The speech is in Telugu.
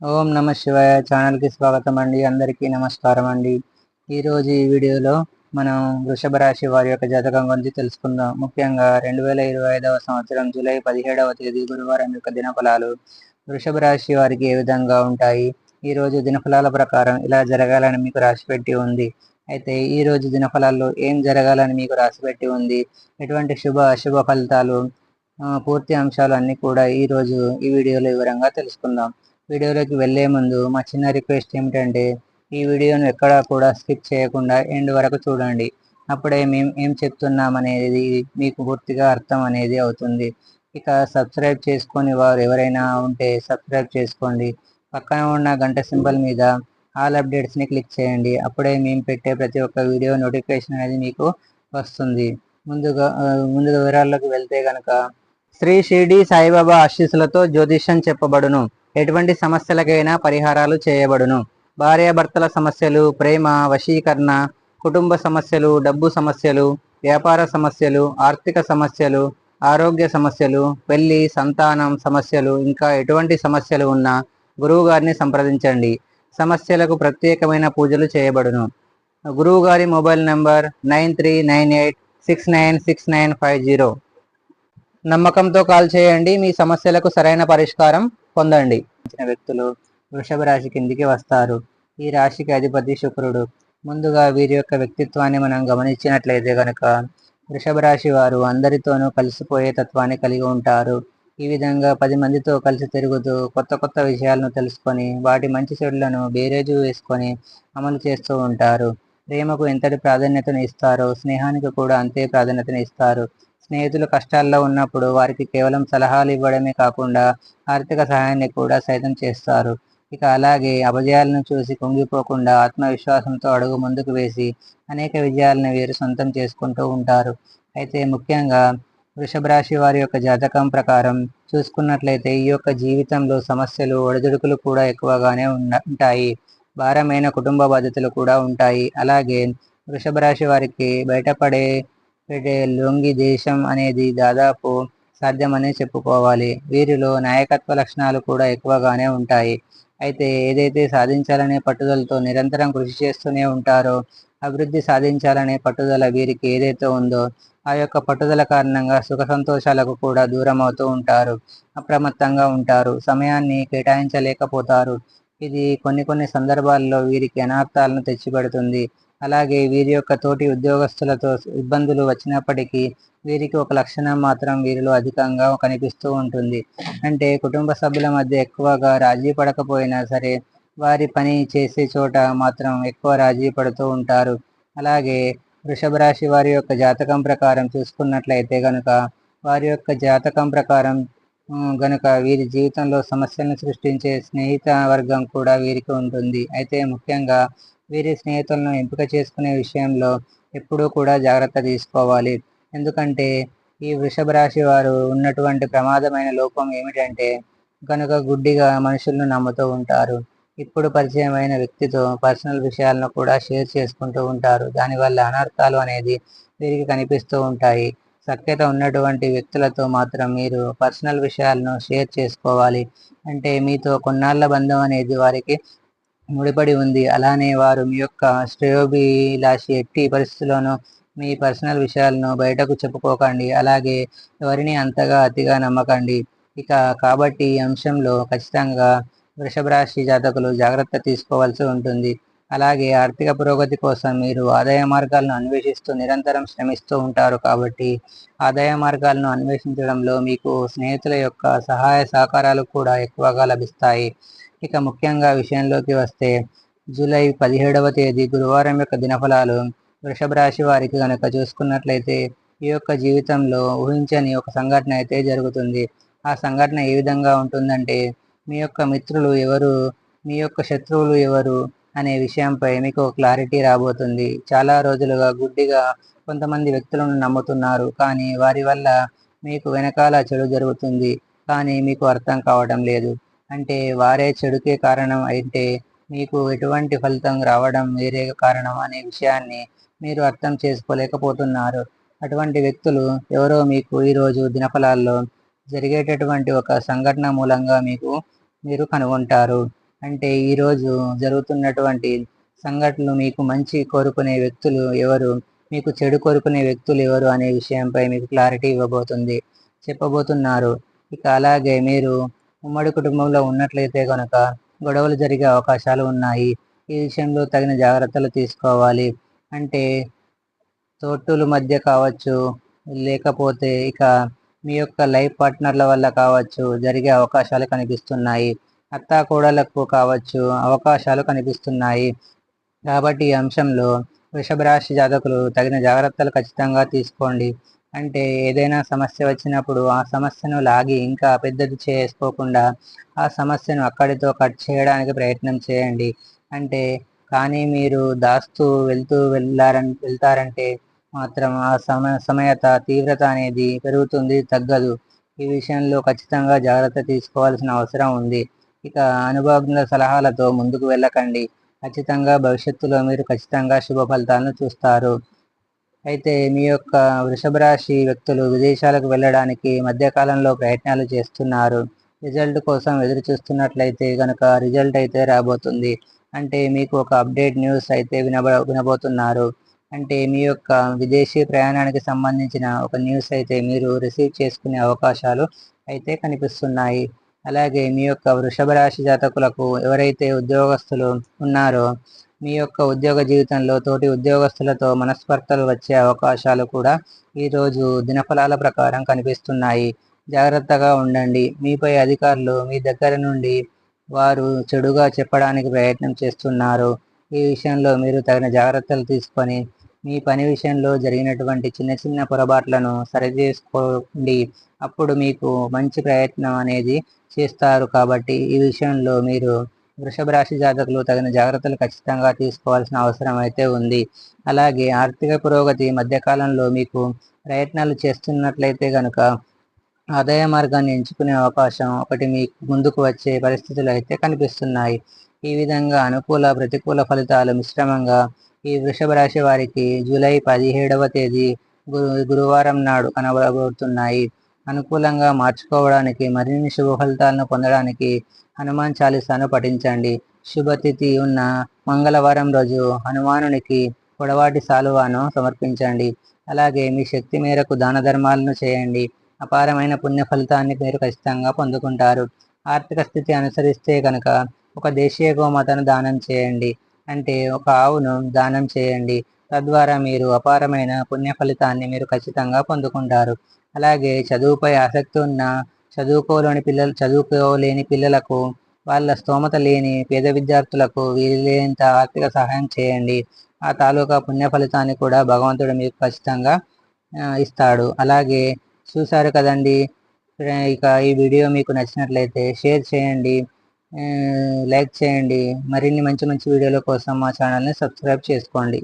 ఓం నమ శివాయ ఛానల్కి స్వాగతం అండి అందరికీ నమస్కారం అండి ఈరోజు ఈ వీడియోలో మనం వృషభ రాశి వారి యొక్క జాతకం గురించి తెలుసుకుందాం. ముఖ్యంగా రెండు వేల ఇరవై ఐదవ సంవత్సరం జూలై పదిహేడవ తేదీ గురువారం యొక్క దినఫలాలు వృషభ రాశి వారికి ఏ విధంగా ఉంటాయి? ఈ రోజు దినఫలాల ప్రకారం ఇలా జరగాలని మీకు రాసి పెట్టి ఉంది. అయితే ఈ రోజు దినఫలాల్లో ఏం జరగాలని మీకు రాసి పెట్టి ఉంది? ఎటువంటి శుభ అశుభ ఫలితాలు పూర్తి అంశాలు అన్నీ కూడా ఈ రోజు ఈ వీడియోలో వివరంగా తెలుసుకుందాం. వీడియోలోకి వెళ్ళే ముందు మా చిన్న రిక్వెస్ట్ ఏమిటంటే ఈ వీడియోను ఎక్కడా కూడా స్కిప్ చేయకుండా ఎండ్ వరకు చూడండి. అప్పుడే మేము ఏం చెప్తున్నాం అనేది మీకు పూర్తిగా అర్థం అనేది అవుతుంది. ఇక సబ్స్క్రైబ్ చేసుకొని వారు ఎవరైనా ఉంటే సబ్స్క్రైబ్ చేసుకోండి. పక్కన ఉన్న గంట సింబల్ మీద ఆల్ అప్డేట్స్ని క్లిక్ చేయండి. అప్పుడే మేము పెట్టే ప్రతి ఒక్క వీడియో నోటిఫికేషన్ అనేది మీకు వస్తుంది. ముందుగా ముందుగా వివరాల్లోకి వెళ్తే గనక శ్రీ షిర్డి సాయిబాబా ఆశీస్సులతో జ్యోతిష్యం చెప్పబడును. ఎటువంటి సమస్యలకైనా పరిహారాలు చేయబడును. భార్యాభర్తల సమస్యలు ప్రేమ వశీకరణ కుటుంబ సమస్యలు డబ్బు సమస్యలు వ్యాపార సమస్యలు ఆర్థిక సమస్యలు ఆరోగ్య సమస్యలు పెళ్ళి సంతానం సమస్యలు ఇంకా ఎటువంటి సమస్యలు ఉన్నా గురువుగారిని సంప్రదించండి. సమస్యలకు ప్రత్యేకమైన పూజలు చేయబడును. గురువుగారి mobile number nine three nine eight six nine six nine five zero. నమ్మకంతో కాల్ చేయండి. మీ సమస్యలకు సరైన పరిష్కారం పొందండి. వ్యక్తులు వృషభ రాశి కిందికి వస్తారు. ఈ రాశికి అధిపతి శుక్రుడు. ముందుగా వీరి యొక్క వ్యక్తిత్వాన్ని మనం గమనించినట్లయితే గనక వృషభ రాశి వారు అందరితోనూ కలిసిపోయే తత్వాన్ని కలిగి ఉంటారు. ఈ విధంగా పది మందితో కలిసి తిరుగుతూ కొత్త కొత్త విషయాలను తెలుసుకొని వాటి మంచి చెడులను బేరేజు వేసుకొని అమలు చేస్తూ ఉంటారు. ప్రేమకు ఎంతటి ప్రాధాన్యతను ఇస్తారో స్నేహానికి కూడా అంతే ప్రాధాన్యతను ఇస్తారు. స్నేహితులు కష్టాల్లో ఉన్నప్పుడు వారికి కేవలం సలహాలు ఇవ్వడమే కాకుండా ఆర్థిక సహాయాన్ని కూడా సైతం చేస్తారు. ఇక అలాగే అపజయాలను చూసి కుంగిపోకుండా ఆత్మవిశ్వాసంతో అడుగు ముందుకు వేసి అనేక విజయాలను వీరు సొంతం చేసుకుంటూ ఉంటారు. అయితే ముఖ్యంగా వృషభ రాశి వారి యొక్క జాతకం ప్రకారం చూసుకున్నట్లయితే ఈ యొక్క జీవితంలో సమస్యలు ఒడిదుడుకులు కూడా ఎక్కువగానే ఉంటాయి. భారమైన కుటుంబ బాధ్యతలు కూడా ఉంటాయి. అలాగే వృషభ రాశి వారికి బయటపడే లొంగి దేశం అనేది దాదాపు సాధ్యమని చెప్పుకోవాలి. వీరిలో నాయకత్వ లక్షణాలు కూడా ఎక్కువగానే ఉంటాయి. అయితే ఏదైతే సాధించాలనే పట్టుదలతో నిరంతరం కృషి చేస్తూనే ఉంటారో అభివృద్ధి సాధించాలనే పట్టుదల వీరికి ఏదైతే ఉందో ఆ యొక్క పట్టుదల కారణంగా సుఖ సంతోషాలకు కూడా దూరం అవుతూ ఉంటారు. అప్రమత్తంగా ఉంటారు. సమయాన్ని కేటాయించలేకపోతారు. ఇది కొన్ని కొన్ని సందర్భాల్లో వీరికి అనార్థాలను తెచ్చిపెడుతుంది. అలాగే వీరి యొక్క తోటి ఉద్యోగస్తులతో ఇబ్బందులు వచ్చినప్పటికీ వీరికి ఒక లక్షణం మాత్రం వీరిలో అధికంగా కనిపిస్తూ ఉంటుంది. అంటే కుటుంబ సభ్యుల మధ్య ఎక్కువగా రాజీ పడకపోయినా సరే వారి పని చేసే చోట మాత్రం ఎక్కువ రాజీ పడుతూ ఉంటారు. అలాగే వృషభ రాశి వారి యొక్క జాతకం ప్రకారం చూసుకున్నట్లయితే గనుక వారి యొక్క జాతకం ప్రకారం గనుక వీరి జీవితంలో సమస్యలను సృష్టించే స్నేహిత వర్గం కూడా వీరికి ఉంటుంది. అయితే ముఖ్యంగా వీరి స్నేహితులను ఎంపిక చేసుకునే విషయంలో ఎప్పుడూ కూడా జాగ్రత్త తీసుకోవాలి. ఎందుకంటే ఈ వృషభ రాశి వారు ఉన్నటువంటి ప్రమాదమైన లోపం ఏమిటంటే కనుక గుడ్డిగా మనుషులను నమ్ముతూ ఉంటారు. ఇప్పుడు పరిచయమైన వ్యక్తితో పర్సనల్ విషయాలను కూడా షేర్ చేసుకుంటూ ఉంటారు. దానివల్ల అనర్థాలు అనేది వీరికి కనిపిస్తూ ఉంటాయి. సఖ్యత ఉన్నటువంటి వ్యక్తులతో మాత్రం మీరు పర్సనల్ విషయాలను షేర్ చేసుకోవాలి. అంటే మీతో కొన్నాళ్ళ బంధం అనేది వారికి ముడిపడి ఉంది. అలానే వారు మీ యొక్క శ్రేయోభిలాషి ఎట్టి పరిస్థితుల్లోనూ మీ పర్సనల్ విషయాలను బయటకు చెప్పుకోకండి. అలాగే ఎవరిని అంతగా అతిగా నమ్మకండి. ఇక కాబట్టి ఈ అంశంలో ఖచ్చితంగా వృషభ రాశి జాతకులు జాగ్రత్త తీసుకోవాల్సి ఉంటుంది. అలాగే ఆర్థిక పురోగతి కోసం మీరు ఆదాయ మార్గాలను అన్వేషిస్తూ నిరంతరం శ్రమిస్తూ ఉంటారు కాబట్టి ఆదాయ మార్గాలను అన్వేషించడంలో మీకు స్నేహితుల యొక్క సహాయ సహకారాలు కూడా ఎక్కువగా లభిస్తాయి. ఇక ముఖ్యంగా విషయంలోకి వస్తే జూలై పదిహేడవ తేదీ గురువారం యొక్క దినఫలాలు వృషభ రాశి వారికి కనుక చూసుకున్నట్లయితే ఈ యొక్క జీవితంలో ఊహించని ఒక సంఘటన అయితే జరుగుతుంది. ఆ సంఘటన ఏ విధంగా ఉంటుందంటే మీ యొక్క మిత్రులు ఎవరు మీ యొక్క శత్రువులు ఎవరు అనే విషయంపై మీకు క్లారిటీ రాబోతుంది. చాలా రోజులుగా గుడ్డిగా కొంతమంది వ్యక్తులను నమ్ముతున్నారు. కానీ వారి వల్ల మీకు వెనకాల చెడు జరుగుతుంది. కానీ మీకు అర్థం కావడం లేదు. అంటే వారే చెడుకే కారణం అయితే మీకు ఎటువంటి ఫలితం రావడం వేరే కారణం అనే విషయాన్ని మీరు అర్థం చేసుకోలేకపోతున్నారు. అటువంటి వ్యక్తులు ఎవరో మీకు ఈరోజు దినఫలాల్లో జరిగేటటువంటి ఒక సంఘటన మూలంగా మీకు మీరు కనుగొంటారు. అంటే ఈరోజు జరుగుతున్నటువంటి సంఘటనలు మీకు మంచి కోరుకునే వ్యక్తులు ఎవరు మీకు చెడు కోరుకునే వ్యక్తులు ఎవరు అనే విషయంపై మీకు క్లారిటీ ఇవ్వబోతుంది చెప్పబోతున్నారు. ఇక అలాగే మీరు ఉమ్మడి కుటుంబంలో ఉన్నట్లయితే కనుక గొడవలు జరిగే అవకాశాలు ఉన్నాయి. ఈ విషయంలో తగిన జాగ్రత్తలు తీసుకోవాలి. అంటే తోటుల మధ్య కావచ్చు లేకపోతే ఇక మీ యొక్క లైఫ్ పార్ట్నర్ల వల్ల కావచ్చు జరిగే అవకాశాలు కనిపిస్తున్నాయి. అత్త కోడలకు కావచ్చు అవకాశాలు కనిపిస్తున్నాయి. కాబట్టి ఈ అంశంలో వృషభ రాశి జాతకులు తగిన జాగ్రత్తలు ఖచ్చితంగా తీసుకోండి. అంటే ఏదైనా సమస్య వచ్చినప్పుడు ఆ సమస్యను లాగి ఇంకా పెద్దది చేసుకోకుండా ఆ సమస్యను అక్కడితో కట్ చేయడానికి ప్రయత్నం చేయండి. అంటే కానీ మీరు దాస్తూ వెళ్తూ వెళ్ళారని వెళ్తారంటే మాత్రం ఆ సమ సమయత తీవ్రత అనేది పెరుగుతుంది తగ్గదు. ఈ విషయంలో ఖచ్చితంగా జాగ్రత్త తీసుకోవాల్సిన అవసరం ఉంది. ఇక అనుభవజ్ఞుల సలహాలతో ముందుకు వెళ్ళకండి. ఖచ్చితంగా భవిష్యత్తులో మీరు ఖచ్చితంగా శుభ ఫలితాలను చూస్తారు. అయితే మీ యొక్క వృషభ రాశి వ్యక్తులు విదేశాలకు వెళ్ళడానికి మధ్యకాలంలో ప్రయత్నాలు చేస్తున్నారు. రిజల్ట్ కోసం ఎదురు చూస్తున్నట్లయితే కనుక రిజల్ట్ అయితే రాబోతుంది. అంటే మీకు ఒక అప్డేట్ న్యూస్ అయితే వినబ వినబోతున్నారు. అంటే మీ యొక్క విదేశీ ప్రయాణానికి సంబంధించిన ఒక న్యూస్ అయితే మీరు రిసీవ్ చేసుకునే అవకాశాలు అయితే కనిపిస్తున్నాయి. అలాగే మీ యొక్క వృషభ రాశి జాతకులకు ఎవరైతే ఉద్యోగస్తులు ఉన్నారో మీ యొక్క ఉద్యోగ జీవితంలో తోటి ఉద్యోగస్తులతో మనస్పర్ధలు వచ్చే అవకాశాలు కూడా ఈరోజు దినఫలాల ప్రకారం కనిపిస్తున్నాయి. జాగ్రత్తగా ఉండండి. మీపై అధికారులు మీ దగ్గర నుండి వారు చెడుగా చెప్పడానికి ప్రయత్నం చేస్తున్నారు. ఈ విషయంలో మీరు తగిన జాగ్రత్తలు తీసుకొని మీ పని విషయంలో జరిగినటువంటి చిన్న చిన్న పొరపాట్లను సరిచేసుకోండి. అప్పుడు మీకు మంచి ప్రయత్నం అనేది చేస్తారు కాబట్టి ఈ విషయంలో మీరు వృషభ రాశి జాతకులు తగిన జాగ్రత్తలు ఖచ్చితంగా తీసుకోవాల్సిన అవసరం అయితే ఉంది. అలాగే ఆర్థిక పురోగతి మధ్యకాలంలో మీకు ప్రయత్నాలు చేస్తున్నట్లయితే కనుక ఆదాయ మార్గాన్ని ఎంచుకునే అవకాశం ఒకటి మీకు ముందుకు వచ్చే పరిస్థితులు అయితే కనిపిస్తున్నాయి. ఈ విధంగా అనుకూల ప్రతికూల ఫలితాలు మిశ్రమంగా ఈ వృషభ రాశి వారికి జూలై పదిహేడవ తేదీ గురు గురువారం నాడు కనబడబోతున్నాయి. అనుకూలంగా మార్చుకోవడానికి మరిన్ని శుభ ఫలితాలను పొందడానికి హనుమాన్ చాలీసాను పఠించండి. శుభతిథి ఉన్న మంగళవారం రోజు హనుమానునికి పొడవాటి సాలువాను సమర్పించండి. అలాగే మీ శక్తి మేరకు దాన ధర్మాలను చేయండి. అపారమైన పుణ్య ఫలితాన్ని మీరు ఖచ్చితంగా పొందుకుంటారు. ఆర్థిక స్థితి అనుసరిస్తే కనుక ఒక దేశీయ గోమాతను దానం చేయండి. అంటే ఒక ఆవును దానం చేయండి. తద్వారా మీరు అపారమైన పుణ్య ఫలితాన్ని మీరు ఖచ్చితంగా పొందుకుంటారు. అలాగే చదువుపై ఆసక్తి ఉన్న చదువుకోలేని పిల్లలు చదువుకోలేని పిల్లలకు వాళ్ళ స్తోమత లేని పేద విద్యార్థులకు వీలైనంత ఆర్థిక సహాయం చేయండి. ఆ తాలూకా పుణ్య ఫలితాన్ని కూడా భగవంతుడు మీకు ఖచ్చితంగా ఇస్తాడు. అలాగే చూశారు కదండి ఇక ఈ వీడియో మీకు నచ్చినట్లయితే షేర్ చేయండి లైక్ చేయండి. మరిన్ని మంచి మంచి వీడియోల కోసం మా ఛానల్ని సబ్స్క్రైబ్ చేసుకోండి.